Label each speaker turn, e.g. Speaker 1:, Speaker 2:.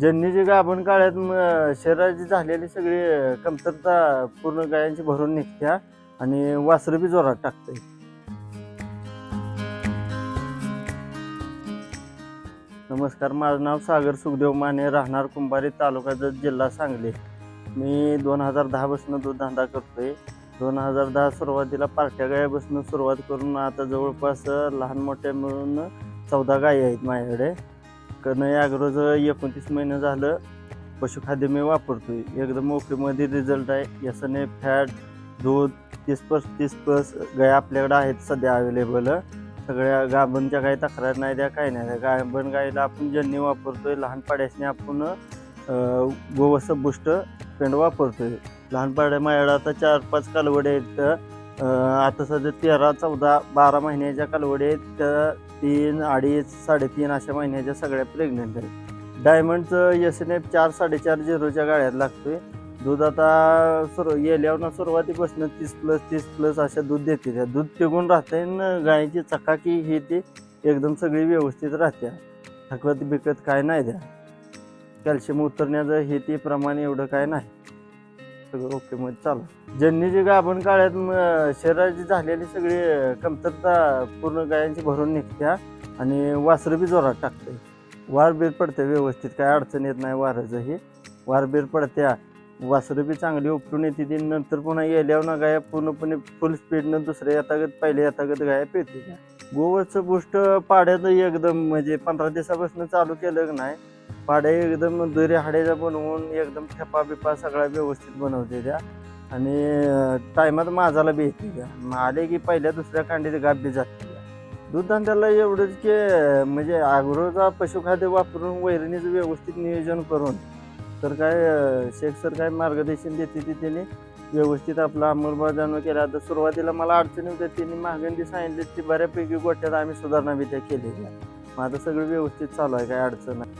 Speaker 1: ज्यांनी गाभण काळात शरीराची झालेली सगळी कमतरता पूर्ण गायांची भरून निघत्या आणि वासरं बी जोरात टाकते नमस्कार माझं नाव सागर सुखदेव माने राहणार कुंभारी तालुका जत जिल्हा सांगली. मी दोन हजार दहापासून दूध धंदा करतोय. दोन हजार दहा सुरुवातीला पार्ट्या गायापासून सुरुवात करून आता जवळपास लहान मोठ्या मिळून चौदा गायी आहेत माझ्याकडे. कणय अॅग्रोचं एकोणतीस महिने झालं पशुखाद्य मी वापरतोय. एकदम ओकेमध्ये रिझल्ट आहे यासने फॅट दूध तीस पस्तीस प्लस गाय आपल्याकडे आहेत सध्या अवेलेबल सगळ्या गाभणच्या काही तक्रार नाही द्या काही नाही द्या. गाभण गायला आपण जन्नी वापरतोय लहान पाड्यासने आपण गोवस बुष्ट पेंड वापरतोय. लहान पाड्या माझ्याकडे आता चार पाच कालवडे आहेत. आता सध्या तेरा चौदा बारा महिन्याच्या कालवडे आहेत. त्या तीन अडीच साडेतीन अशा महिन्याच्या सगळ्या प्रेग्नेंट आहेत. डायमंडचं एस एन एफ चार साडेचार झिरोच्या गाड्यात लागतोय. दूध आता सुरू येल्यावर सुरुवातीपासून तीस प्लस तीस प्लस अशा दूध देते. त्या दूध टिकून राहते न गायची चकाकी ही ती एकदम सगळी व्यवस्थित राहते थकवत बिकत काय नाही द्या. कॅल्शियम उतरण्याचं हे ते प्रमाण एवढं काय नाही. सगळं ओके मग चालू ज्यांनी जे गाभण काळात शरीराची झालेली सगळी कमतरता पूर्ण गायांची भरून निघत्या आणि वासरं बी जोरात टाकते वार बीर पडते व्यवस्थित काय अडचण येत नाही वाराचंही वार बीर पडत्या वासरं बी चांगली उपटून येते ती नंतर पुन्हा येल्यावर ना गाया पूर्णपणे फुल स्पीडनं दुसऱ्या येतागत पहिल्या येतागत गाया पेते गोवरचं गोष्ट पाड्याचं एकदम म्हणजे पंधरा दिवसापासून चालू केलं नाही पाड्या एकदम दुरी हाड्याच्या बनवून एकदम ठेपा बिपा सगळा व्यवस्थित बनवते त्या. आणि टायमात माझाला बी येते त्या. आले की पहिल्या दुसऱ्या कांडीत गाप बी जाते दूधधंद्याला एवढंच की म्हणजे आग्रोचा पशुखाद्य वापरून वैरणीचं व्यवस्थित नियोजन करून तर काय शेख सर काय मार्गदर्शन देते ते त्यांनी व्यवस्थित आपला अंमलबजावणी केला. आता सुरुवातीला मला अडचणी होत्या त्यांनी मागणी सांगितली ती बऱ्यापैकी गोट्यात आम्ही सुधारणा बी त्या केलेल्या. मग आता सगळं व्यवस्थित चालू आहे काय अडचण नाही.